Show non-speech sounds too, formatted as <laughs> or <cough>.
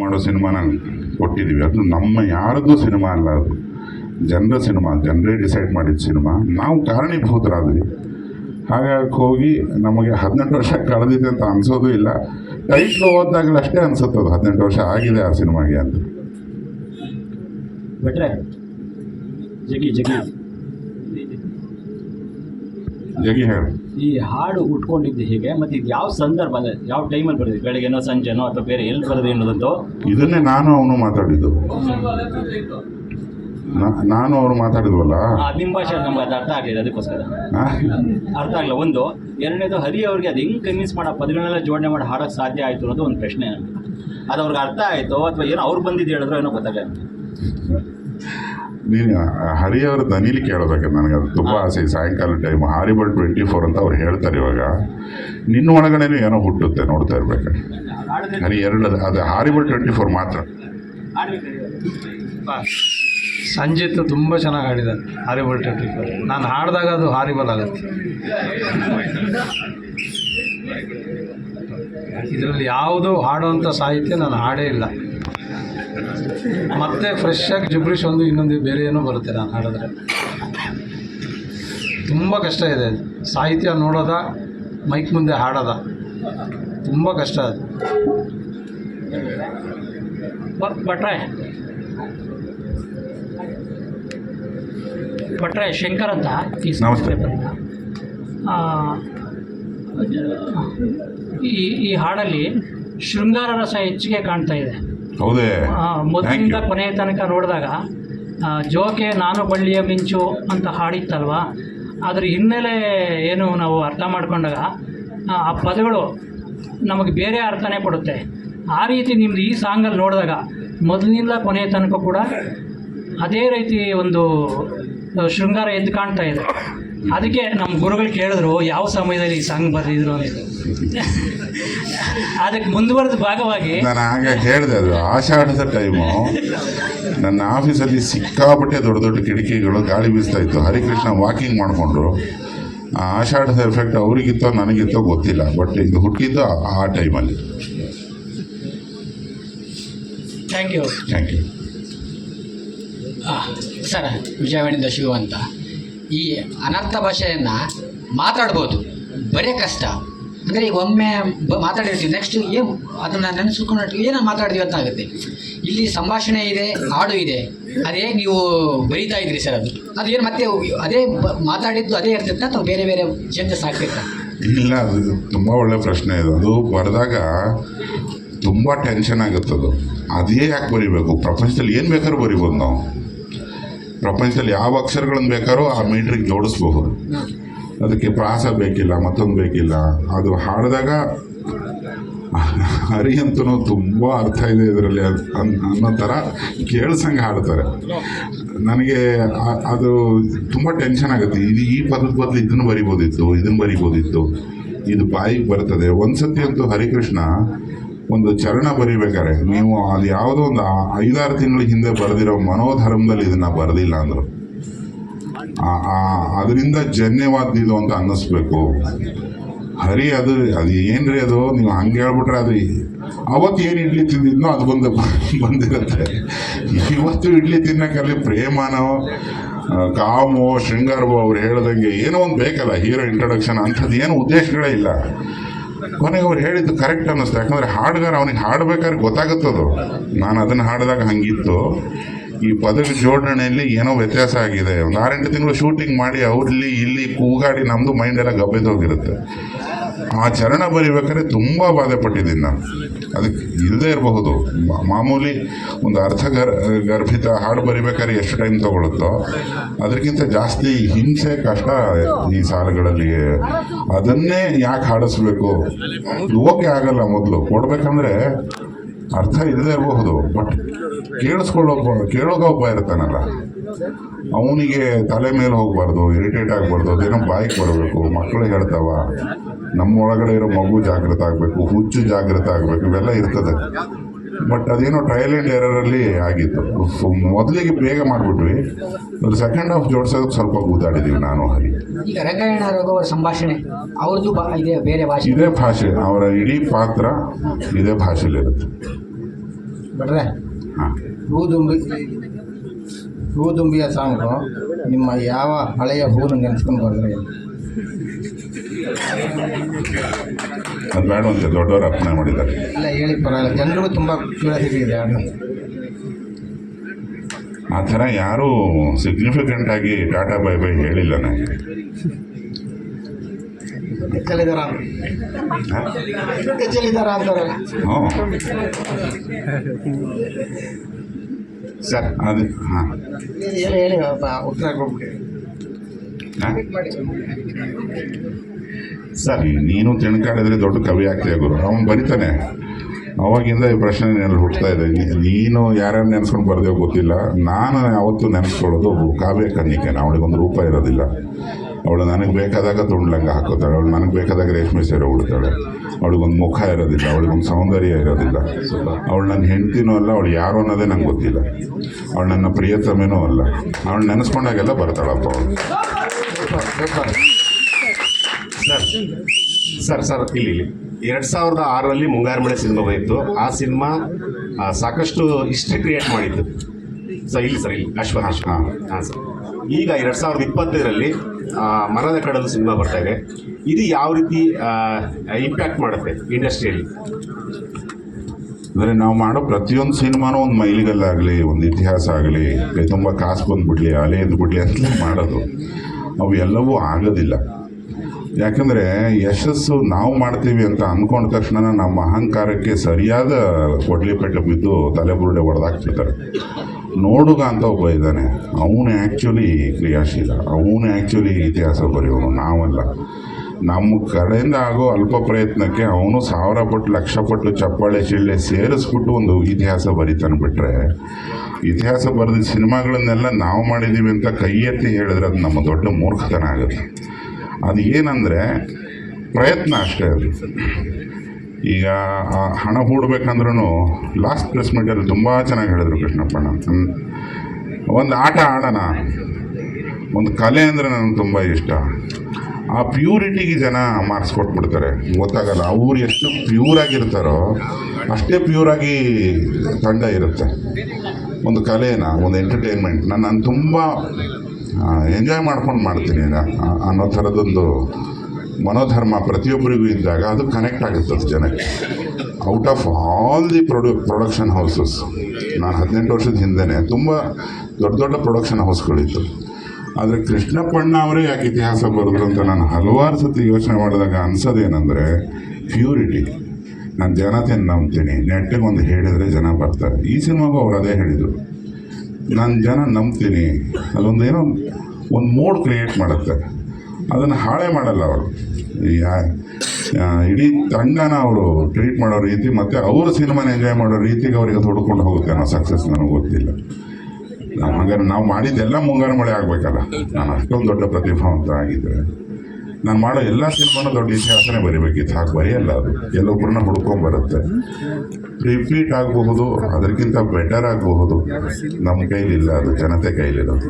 ಮಾಡೋ ಸಿನಿಮಾನ ಕೊಟ್ಟಿದ್ದೀವಿ. ಅದು ನಮ್ಮ ಯಾರದ್ದು ಸಿನಿಮಾ ಅಲ್ಲ ಅದು. ಜನರ ಸಿನಿಮಾ, ಜನರೇ ಡಿಸೈಡ್ ಮಾಡಿದ ಸಿನಿಮಾ. ನಾವು ಕಾರಣೀಭೂತರಾದ್ವಿ. ಹಾಗಾಗಿ ಹೋಗಿ ನಮಗೆ ಹದಿನೆಂಟು ವರ್ಷ ಕಳೆದಿದೆ ಅಂತ ಅನಿಸೋದು ಇಲ್ಲ. ಟೈಟ್ಲು ಓದಿದಾಗಲೂ ಅಷ್ಟೇ ಅನಿಸುತ್ತೆ ಅದು. ಹದಿನೆಂಟು ವರ್ಷ ಆಗಿದೆ ಆ ಸಿನಿಮಾಗೆ ಅಂತ. ಬಿಟ್ರೆ ಜಗಿ ಜಗಿ ಹೇಳಿ? ಈ ಹಾಡು ಉಟ್ಕೊಂಡಿದ್ದು ಹೇಗೆ ಮತ್ತೆ ಇದು ಯಾವ ಸಂದರ್ಭ ಅಂದ್ರೆ ಯಾವ ಟೈಮಲ್ಲಿ ಬರೋದು ಬೆಳಗ್ಗೆನೋ ಸಂಜೆನೋ ಅಥವಾ ಬೇರೆ ಎಲ್ಲಿ ಬರೋದು ಅನ್ನೋದಂತೂ ಇದನ್ನೇ ನಾನು ಅವನು ಮಾತಾಡಿದ್ದು. ನಾ- ನಾನು ಅವರು ಮಾತಾಡಿದ್ವಲ್ಲ? ಆ, ನಿಮ್ಮ ಭಾಷೆ ನಮ್ಗೆ ಅದು ಅರ್ಥ ಆಗಲಿಲ್ಲ ಅದಕ್ಕೋಸ್ಕರ. ಆ? ಅರ್ಥ ಆಗಲ್ಲ ಒಂದು ಎರಡನೇದು ಹರಿ ಅವ್ರಿಗೆ ಅದು ಹೆಂಗೆ ಕನ್ವಿನ್ಸ್ ಮಾಡೋ ಪದಗಳನ್ನೆಲ್ಲ ಜೋಡಣೆ ಮಾಡಿ ಹಾಡೋಕ್ಕೆ ಸಾಧ್ಯ ಆಯಿತು ಅನ್ನೋದು ಒಂದು ಪ್ರಶ್ನೆ ನನಗೆ. ಅದು ಅವ್ರಿಗೆ ಅರ್ಥ ಆಯಿತು ಅಥವಾ ಏನೋ ಅವ್ರು ಬಂದಿದ್ದು ಹೇಳಿದ್ರು ಏನೋ ಗೊತ್ತಾಗಲ್ಲ ನೀನು ಹರಿಯವರ ದನಿಲಿ ನನಗೆ ಅದು ತುಂಬ ಆಸೆ. ಸಾಯಂಕಾಲ ಟೈಮ್ ಹಾರಿಬಲ್ ಟ್ವೆಂಟಿ ಫೋರ್ ಅಂತ ಅವ್ರು ಹೇಳ್ತಾರೆ ಇವಾಗ. ನಿನ್ನ ಒಳಗಡೆನೂ ಏನೋ ಹುಟ್ಟುತ್ತೆ ನೋಡ್ತಾ ಇರ್ಬೇಕು. ಹರಿ ಎರಡು ಅದು ಹಾರಿಬಲ್ ಟ್ವೆಂಟಿ ಫೋರ್ ಮಾತ್ರ ಸಂಜಿತ್ ತುಂಬ ಚೆನ್ನಾಗಿ ಹಾಡಿದ ಹಾರಿಬಲ್ ಟ್ವೆಂಟಿ ಫೋರ್ ನಾನು ಹಾಡಿದಾಗ ಅದು ಹಾರಿಬಲ್ ಆಗುತ್ತೆ. ಇದರಲ್ಲಿ ಯಾವುದೋ ಹಾಡುವಂಥ ಸಾಹಿತ್ಯ ನಾನು ಹಾಡೇ ಇಲ್ಲ. ಮತ್ತೆ ಫ್ರೆಶ್ ಆಗಿ ಜುಬ್ರಿಷ್ ಒಂದು ಇನ್ನೊಂದು ಬೇರೆ ಏನೋ ಬರುತ್ತೆ ನಾನು ಹಾಡಿದ್ರೆ. ತುಂಬ ಕಷ್ಟ ಇದೆ. ಸಾಹಿತ್ಯ ನೋಡೋದ ಮೈಕ್ ಮುಂದೆ ಹಾಡೋದ ತುಂಬ ಕಷ್ಟ ಅದು. ಭಟ್ರೆ. ಭಟ್ರೆ ಶಂಕರ್ ಅಂತ ಈ ನಮಸ್ತೆ. ಪೇಪರಿಂದ. ಆ, ಈ ಈ ಹಾಡಲ್ಲಿ ಶೃಂಗಾರ ರಸ ಹೆಚ್ಚಿಗೆ ಕಾಣ್ತಾ ಇದೆ. ಹೌದೇ. ಮೊದಲಿಂದ ಕೊನೆಯ ತನಕ ನೋಡಿದಾಗ ಜೋಕೆ ನಾನು ಬಳ್ಳಿಯ ಮಿಂಚು ಅಂತ ಹಾಡಿತ್ತಲ್ವ? ಅದ್ರ ಹಿನ್ನೆಲೆ ಏನು ನಾವು ಅರ್ಥ ಮಾಡ್ಕೊಂಡಾಗ ಆ, ಪದಗಳು ನಮಗೆ ಬೇರೆ ಅರ್ಥನೇ ಕೊಡುತ್ತೆ. ಆ ರೀತಿ ನಿಮ್ದು ಈ ಸಾಂಗಲ್ಲಿ ನೋಡಿದಾಗ ಮೊದಲಿನಿಂದ ಕೊನೆಯ ತನಕ ಕೂಡ ಅದೇ ರೀತಿ ಒಂದು ಶೃಂಗಾರ ಎದ್ದು ಕಾಣ್ತಾ ಇದೆ. ಅದಕ್ಕೆ ನಮ್ಮ ಗುರುಗಳು ಕೇಳಿದ್ರು ಯಾವ ಸಮಯದಲ್ಲಿ ಈ ಸಾಂಗ್ ಬರೆದಿದ್ರು? ಅಂತ. ಅದಕ್ಕೆ ಮುಂದುವರೆದ ಭಾಗವಾಗಿ ನಾನು ಹಾಗೆ ಹೇಳಿದೆ ಅದು ಆಷಾಢದ ಟೈಮು ನನ್ನ ಆಫೀಸಲ್ಲಿ ಸಿಕ್ಕಾಪಟ್ಟೆ ದೊಡ್ಡ ದೊಡ್ಡ ಕಿಟಕಿಗಳು ಗಾಳಿ ಬೀಸ್ತಾ ಇತ್ತು. ಹರಿಕೃಷ್ಣ ವಾಕಿಂಗ್ ಮಾಡಿಕೊಂಡ್ರು. ಆ ಆಷಾಢದ ಎಫೆಕ್ಟ್ ಅವರಿಗಿತ್ತೋ ನನಗಿತ್ತೋ ಗೊತ್ತಿಲ್ಲ. ಬಟ್ ಇದು ಹುಟ್ಟಿದ್ದು ಆ- ಟೈಮಲ್ಲಿ thank you thank you sir Vijayavani Shiva ಅಂತ. ಈ ಅನರ್ಥ ಭಾಷೆಯನ್ನು ಮಾತಾಡ್ಬೋದು. ಬರೇ ಕಷ್ಟ. ಅಂದರೆ ಈಗ ಒಮ್ಮೆ ಮಾತಾಡಿರ್ತೀವಿ. ನೆಕ್ಸ್ಟ್ ಏನು ಅದನ್ನು ನೆನೆಸ್ಕೊಂಡು ಏನೋ ಮಾತಾಡಿದ್ವಿ ಅಂತ ಆಗುತ್ತೆ. ಇಲ್ಲಿ ಸಂಭಾಷಣೆ ಇದೆ, ಹಾಡು ಇದೆ. ಅದೇ ನೀವು ಬರೀತಾ ಇದ್ರಿ ಸರ್ ಅದು. ಅದೇನು ಮತ್ತೆ ಅದೇ ಮಾತಾಡಿದ್ದು ಅದೇ ಇರ್ತೈತೆ ಅಥವಾ ಬೇರೆ ಬೇರೆ ಚೇಂಜಸ್ ಆಗ್ತಿತ್ತ? ಇಲ್ಲ, ಅದು ತುಂಬ ಒಳ್ಳೆ ಪ್ರಶ್ನೆ ಇದು. ಅದು ಬರೆದಾಗ ತುಂಬ ಟೆನ್ಷನ್ ಆಗುತ್ತದು. ಅದೇ ಯಾಕೆ ಬರಿಬೇಕು? ಪ್ರಪಂಚದಲ್ಲಿ ಏನು ಬೇಕಾದ್ರೂ ಬರಿಬೋದು ನಾವು. ಪ್ರಪಂಚದಲ್ಲಿ ಯಾವ ಅಕ್ಷರಗಳನ್ನು ಬೇಕಾದ್ರೂ ಆ ಮೀಟ್ರಿಗೆ ಜೋಡಿಸ್ಬಹುದು. ಅದಕ್ಕೆ ಪ್ರಾಸ ಬೇಕಿಲ್ಲ, ಮತ್ತೊಂದು ಬೇಕಿಲ್ಲ. ಅದು ಹಾಡಿದಾಗ ಹರಿ ಅಂತೂ ತುಂಬ ಅರ್ಥ ಇದೆ ಇದರಲ್ಲಿ ಅನ್ನೋ ಥರ ಕೇಳಿಸಂಗೆ ಹಾಡ್ತಾರೆ. ನನಗೆ ಅದು ತುಂಬ ಟೆನ್ಷನ್ ಆಗುತ್ತೆ. ಇದು ಈ ಪದದ ಬದಲು ಇದನ್ನು ಬರಿಬೋದಿತ್ತು ಇದನ್ನು ಬರಿಬೋದಿತ್ತು. ಇದು ಬಾಯಿಗೆ ಬರ್ತದೆ. ಒಂದ್ಸತಿ ಅಂತೂ ಹರಿಕೃಷ್ಣ ಒಂದು ಚರಣ ಬರಿಬೇಕಾರೆ ನೀವು ಅದು ಯಾವುದೋ ಒಂದು ಐದಾರು ತಿಂಗಳ ಹಿಂದೆ ಬರೆದಿರೋ ಮನೋಧರ್ಮದಲ್ಲಿ ಇದನ್ನ ಬರೆದಿಲ್ಲ ಅಂದರು. ಅದರಿಂದ ಜನ್ಯವಾದ್ದು ಅಂತ ಅನ್ನಿಸ್ಬೇಕು. ಹರಿ ಅದು ಅದು ಏನ್ರಿ ಅದು? ನೀವು ಹಂಗೆ ಹೇಳ್ಬಿಟ್ರೆ ಅದು ಅವತ್ತು ಏನು ಇಡ್ಲಿ ತಿಂದಿದ್ನೋ ಅದು ಬಂದು ಬಂದಿರುತ್ತೆ. ಇವತ್ತು ಇಡ್ಲಿ ತಿನ್ನಕ್ಕಲ್ಲಿ ಪ್ರೇಮನೋ ಕಾಮೋ, ಶೃಂಗಾರವೋ ಅವ್ರು ಹೇಳ್ದಂಗೆ ಏನೋ ಒಂದು ಬೇಕಲ್ಲ, ಹೀರೋ ಇಂಟ್ರೊಡಕ್ಷನ್ ಅಂಥದ್ದು ಏನು ಉದ್ದೇಶಗಳೇ ಇಲ್ಲ. ಕೊನೆಗೆ ಅವ್ರು ಹೇಳಿದ್ದು ಕರೆಕ್ಟ್ ಅನ್ನಿಸ್ತು. ಯಾಕಂದರೆ ಹಾಡುಗಾರ ಅವನಿಗೆ ಹಾಡ್ಬೇಕಾದ್ರೆ ಗೊತ್ತಾಗುತ್ತದು ನಾನು ಅದನ್ನು ಹಾಡಿದಾಗ ಹಂಗಿತ್ತು. ಈ ಪದವಿ ಜೋಡಣೆಯಲ್ಲಿ ಏನೋ ವ್ಯತ್ಯಾಸ ಆಗಿದೆ. ಒಂದು ಆರೆಂಟು ತಿಂಗಳು ಶೂಟಿಂಗ್ ಮಾಡಿ ಅವ್ರಲ್ಲಿ ಇಲ್ಲಿ ಕೂಗಾಡಿ ನಮ್ಮದು ಮೈಂಡೆಲ್ಲ ಗಬ್ಬೆದೋಗಿರುತ್ತೆ. ಆ ಚರಣ ಬರಿಬೇಕಾದ್ರೆ ತುಂಬ ಬಾಧೆ ಪಟ್ಟಿದ್ದೀನಿ ನಾನು. ಅದಕ್ಕೆ ಇಲ್ಲದೆ ಇರಬಹುದು. ಮಾಮೂಲಿ ಒಂದು ಅರ್ಥ ಗರ್ ಗರ್ಭಿತ ಹಾಡು ಬರಿಬೇಕಾದ್ರೆ ಎಷ್ಟು ಟೈಮ್ ತಗೊಳುತ್ತೋ, ಅದಕ್ಕಿಂತ ಜಾಸ್ತಿ ಹಿಂಸೆ, ಕಷ್ಟ ಈ ಸಾಲುಗಳಲ್ಲಿ. ಅದನ್ನೇ ಯಾಕೆ ಹಾಡಿಸ್ಬೇಕು? ಓಕೆ ಆಗಲ್ಲ ಮೊದಲು. ಕೊಡ್ಬೇಕಂದ್ರೆ ಅರ್ಥ ಇಲ್ಲದೆ ಇರಬಹುದು. ಬಟ್ ಕೇಳಿಸ್ಕೊಳ್ಳೋ ಕೇಳೋಕೆ ಒಬ್ಬ ಇರ್ತಾನಲ್ಲ. ಅವನಿಗೆ ತಲೆ ಮೇಲೆ ಹೋಗ್ಬಾರ್ದು ಇರಿಟೇಟ್ ಆಗಬಾರ್ದು ಅದೇನೋ ಬಾಯಿಗೆ ಬರಬೇಕು ಮಕ್ಕಳು ಹೇಳ್ತಾವ ನಮ್ಮ ಒಳಗಡೆ ಇರೋ ಮಗು ಜಾಗೃತ ಆಗಬೇಕು ಹುಚ್ಚು ಜಾಗೃತ ಆಗಬೇಕು ಇವೆಲ್ಲ ಇರ್ತದೆ. ಬಟ್ ಅದೇನೋ ಟ್ರಯಲ್ ಆ್ಯಂಡ್ ಎರರಲ್ಲಿ ಆಗಿತ್ತು. ಮೊದಲಿಗೆ ಬೇಗ ಮಾಡಿಬಿಟ್ವಿ ಅದು ಸೆಕೆಂಡ್ ಹಾಫ್ ಜೋಡಿಸೋದಕ್ಕೆ ಸ್ವಲ್ಪ ಕೂತಾಡಿದ್ದೀವಿ ನಾನು ಹಾಗೆ. ರಂಗಾಯಣ ಸಂಭಾಷಣೆ ಅವ್ರದ್ದು ಇದೆ ಬೇರೆ ಭಾಷೆ. ಇದೇ ಭಾಷೆ ಅವರ ಇಡೀ ಪಾತ್ರ ಇದೇ ಭಾಷೆಯಲ್ಲಿರುತ್ತೆ. ಹಾಂ. ಹೂದುಂಬಿಯ ಸಾಂಗು ನಿಮ್ಮ ಯಾವ ಹಳೆಯ ಹೂನು ನೆನೆಸ್ಕೊಂಡು ಬರ್ರಿ ಅದು ಬೇಡವಂತೆ ದೊಡ್ಡವರು ಅರ್ಪಣೆ ಮಾಡಿದ್ದಾರೆ. ಇಲ್ಲ ಹೇಳಿ ಪರವಾಗಿಲ್ಲ. ಜನರಿಗೂ ತುಂಬ ಕ್ಯೂರಿಯಾಸಿಟಿ ಇದೆ ಆ ಥರ ಯಾರೂ ಸಿಗ್ನಿಫಿಕೆಂಟ್ ಆಗಿ ಟಾಟಾ ಬೈ ಬೈ ಹೇಳಿಲ್ಲ ನನಗೆ. ಅಂತಾರೆ ಹ್ಞೂ ಸರ್ ಅದು ಹಾಂ. ಹೇಳಿ ಉತ್ತರ ಸರ್ ನೀನು ತಿಳ್ಕೊಂಡಿದ್ರೆ ದೊಡ್ಡ ಕವಿ ಆಗ್ತೀಯ ಗುರು. ಅವನು ಬರಿತಾನೆ. ಅವಾಗಿಂದ ಈ ಪ್ರಶ್ನೆ ನೆನಪು ಹುಡ್ತಾ ಇದೆ. ನೀನು ಯಾರ್ಯಾರು ನೆನೆಸ್ಕೊಂಡು ಬರ್ದೇವೋ ಗೊತ್ತಿಲ್ಲ. ನಾನು ಯಾವತ್ತೂ ನೆನೆಸ್ಕೊಳ್ಳೋದು ಕಾವ್ಯ ಕನ್ನಿಕೆನ. ಅವಳಿಗೊಂದು ರೂಪ ಇರೋದಿಲ್ಲ. ಅವಳು ನನಗೆ ಬೇಕಾದಾಗ ತುಂಡ್ಲಂಗ ಹಾಕೋತಾಳೆ. ಅವಳು ನನಗೆ ಬೇಕಾದಾಗ ರೇಷ್ಮೆ ಸೀರೆ ಉಡ್ತಾಳೆ. ಅವಳಿಗೊಂದು ಮುಖ ಇರೋದಿಲ್ಲ ಅವಳಿಗೊಂದು ಸೌಂದರ್ಯ ಇರೋದಿಲ್ಲ. ಅವಳು ನನ್ನ ಹೆಂಡ್ತಿನೂ ಅಲ್ಲ ಅವಳು ಯಾರು ಅನ್ನೋದೇ ನಂಗೆ ಗೊತ್ತಿಲ್ಲ. ಅವಳು ನನ್ನ ಪ್ರಿಯತಮೇನೂ ಅಲ್ಲ. ಅವಳು ನೆನೆಸ್ಕೊಂಡಾಗೆಲ್ಲ ಬರ್ತಾಳಪ್ಪ ಅವಳು. ಸರ್ ಸರ್ ಸರ್ ಇಲ್ಲಿ ಇಲ್ಲಿ. ಎರಡು ಸಾವಿರದ ಆರರಲ್ಲಿ ಮುಂಗಾರು ಮಳೆ ಸಿನಿಮಾ ಬಂದಿತ್ತು. ಆ ಸಿನಿಮಾ ಸಾಕಷ್ಟು ಹಿಸ್ಟ್ರಿ ಕ್ರಿಯೇಟ್ ಮಾಡಿತ್ತು. ಸರ್ ಇಲ್ಲಿ ಸರ್ ಇಲ್ಲಿ. ಅಶ್ವಥ್ ಅಶ್ವ ಹಾಂ. ಹಾಂ ಸರ್. ಈಗ ಎರಡು ಸಾವಿರದ ಇಪ್ಪತ್ತರಲ್ಲಿ ಮರದ ಕಡಲು ಸಿನಿಮಾ ಬರ್ತಾ ಇದೆ. ಇದು ಯಾವ ರೀತಿ ಇಂಪ್ಯಾಕ್ಟ್ ಮಾಡುತ್ತೆ ಇಂಡಸ್ಟ್ರಿಯಲ್ಲಿ? ಅಂದರೆ ನಾವು ಮಾಡೋ ಪ್ರತಿಯೊಂದು ಸಿನಿಮಾನೂ ಒಂದು ಮೈಲಿಗಲ್ಲಾಗಲಿ, ಒಂದು ಇತಿಹಾಸ ಆಗಲಿ ತುಂಬ ಕಾಸು ಬಂದ್ಬಿಡ್ಲಿ, ಅಲೆ ಎದ್ಬಿಡ್ಲಿ ಅಂತ <laughs> ಮಾಡೋದು ಅವು ಎಲ್ಲವೂ ಆಗೋದಿಲ್ಲ. ಯಾಕಂದರೆ ಯಶಸ್ಸು ನಾವು ಮಾಡ್ತೀವಿ ಅಂತ ಅಂದ್ಕೊಂಡ ತಕ್ಷಣ ನಮ್ಮ ಅಹಂಕಾರಕ್ಕೆ ಸರಿಯಾದ ಕೊಡ್ಲಿಪೆಟ್ಟು ಬಿದ್ದು ತಲೆಬುರುಡೆ ಹೊಡೆದಾಕ್ತಿರ್ತಾರೆ ನೋಡುಗ ಅಂತ ಒಬ್ಬ ಇದ್ದಾನೆ. ಅವನು ಆ್ಯಕ್ಚುಲಿ ಕ್ರಿಯಾಶೀಲ. ಅವನು ಆ್ಯಕ್ಚುಲಿ ಇತಿಹಾಸ ಬರೆಯೋನು ನಾವಲ್ಲ. ನಮ್ಮ ಕಡೆಯಿಂದ ಆಗೋ ಅಲ್ಪ ಪ್ರಯತ್ನಕ್ಕೆ ಅವನು ಸಾವಿರ ಪಟ್ಟು, ಲಕ್ಷ ಪಟ್ಟು, ಚಪ್ಪಾಳೆ ಚಿಳ್ಳೆ ಸೇರಿಸ್ಬಿಟ್ಟು ಒಂದು ಇತಿಹಾಸ ಬರೀತಾನೆ ಬಿಟ್ಟರೆ ಇತಿಹಾಸ ಬರೆದ ಸಿನಿಮಾಗಳನ್ನೆಲ್ಲ ನಾವು ಮಾಡಿದ್ದೀವಿ ಅಂತ ಕೈ ಎತ್ತಿ ಹೇಳಿದ್ರೆ ಅದು ನಮ್ಮ ದೊಡ್ಡ ಮೂರ್ಖತನ ಆಗುತ್ತೆ. ಅದು ಏನಂದರೆ ಪ್ರಯತ್ನ ಅಷ್ಟೇ ಅದು. ಈಗ ಆ ಹಣ ಹೂಡ್ಬೇಕಂದ್ರೂ ಲಾಸ್ಟ್ ಪ್ರೆಸ್ ಮೀಟಲ್ಲಿ ತುಂಬ ಚೆನ್ನಾಗಿ ಹೇಳಿದ್ರು ಕೃಷ್ಣಪ್ಪಣ್ಣ. ಒಂದು ಆಟ ಆಡೋಣ. ಒಂದು ಕಲೆ ಅಂದರೆ ನನಗೆ ತುಂಬ ಇಷ್ಟ. ಆ ಪ್ಯೂರಿಟಿಗೆ ಜನ ಮಾರ್ಕ್ಸ್ ಕೊಟ್ಬಿಡ್ತಾರೆ. ಗೊತ್ತಾಗಲ್ಲ ಅವ್ರು ಎಷ್ಟು ಪ್ಯೂರ್ ಆಗಿರ್ತಾರೋ ಅಷ್ಟೇ ಪ್ಯೂರಾಗಿ ತಂಡ ಇರುತ್ತೆ. ಒಂದು ಕಲೆನ, ಒಂದು ಎಂಟರ್ಟೈನ್ಮೆಂಟ್ ನಾನು ತುಂಬ ಎಂಜಾಯ್ ಮಾಡ್ಕೊಂಡು ಮಾಡ್ತೀನಿ ಅನ್ನೋ ಥರದೊಂದು ಮನೋಧರ್ಮ ಪ್ರತಿಯೊಬ್ಬರಿಗೂ ಇದ್ದಾಗ ಅದು ಕನೆಕ್ಟ್ ಆಗುತ್ತೆ ಅದು ಜನಕ್ಕೆ ಔಟ್ ಆಫ್ ಆಲ್ ದಿ ಪ್ರೊಡು ಪ್ರೊಡಕ್ಷನ್ ಹೌಸಸ್ ನಾನು ಹದಿನೆಂಟು ವರ್ಷದ ಹಿಂದೆನೆ ತುಂಬ ದೊಡ್ಡ ದೊಡ್ಡ ಪ್ರೊಡಕ್ಷನ್ ಹೌಸ್ಗಳಿತ್ತು ಆದರೆ ಕೃಷ್ಣಪ್ಪಣ್ಣ ಅವರೇ ಯಾಕೆ ಇತಿಹಾಸ ಬರೆದ್ರು ಅಂತ ನಾನು ಹಲವಾರು ಸತಿ ಯೋಚನೆ ಮಾಡಿದಾಗ ಅನ್ಸೋದೇನೆಂದರೆ ಪ್ಯೂರಿಟಿ ನಾನು ಜನತೆಯನ್ನು ನಂಬ್ತೀನಿ. ನೆಟ್ಟಿಗೆ ಒಂದು ಹೇಳಿದರೆ ಜನ ಬರ್ತಾರೆ. ಈ ಸಿನಿಮಾಗೂ ಅವ್ರು ಅದೇ ಹೇಳಿದರು. ನಾನು ಜನ ನಂಬ್ತೀನಿ. ಅದೊಂದು ಏನೋ ಒಂದು ಮೋಡ್ ಕ್ರಿಯೇಟ್ ಮಾಡುತ್ತೆ. ಅದನ್ನು ಹಾಳೆ ಮಾಡಲ್ಲ ಅವರು. ಇಡೀ ತಂಡನ ಅವರು ಟ್ರೀಟ್ ಮಾಡೋ ರೀತಿ ಮತ್ತು ಅವರು ಸಿನಿಮಾನ ಎಂಜಾಯ್ ಮಾಡೋ ರೀತಿಗೆ ಅವರಿಗೆ ತೊಡ್ಕೊಂಡು ಹೋಗುತ್ತೆ ಅನ್ನೋ ಸಕ್ಸಸ್ ನನಗೆ ಗೊತ್ತಿಲ್ಲ. ನಾವು ಹಾಗಾದ್ರೆ ನಾವು ಮಾಡಿದ್ದೆಲ್ಲ ಮುಂಗಾರು ಮಳೆ ಆಗಬೇಕಲ್ಲ. ನಾನು ಅಷ್ಟೊಂದು ದೊಡ್ಡ ಪ್ರತಿಭಾವಂತ ಆಗಿದ್ರೆ ನಾನು ಮಾಡೋ ಎಲ್ಲ ಸಿನಿಮಾನು ದೊಡ್ಡ ಇತಿಹಾಸನೇ ಬರಿಬೇಕಿತ್ತು. ಹಾಗೆ ಬರೆಯಲ್ಲ ಅದು. ಎಲ್ಲೊಬ್ಬರನ್ನ ಹುಡ್ಕೊಂಬರುತ್ತೆ ರಿಪೀಟ್ ಆಗಬಹುದು ಅದಕ್ಕಿಂತ ಬೆಟರ್ ಆಗಬಹುದು. ನಮ್ಮ ಕೈಲಿಲ್ಲ ಅದು, ಜನತೆ ಕೈಲಿರೋದು.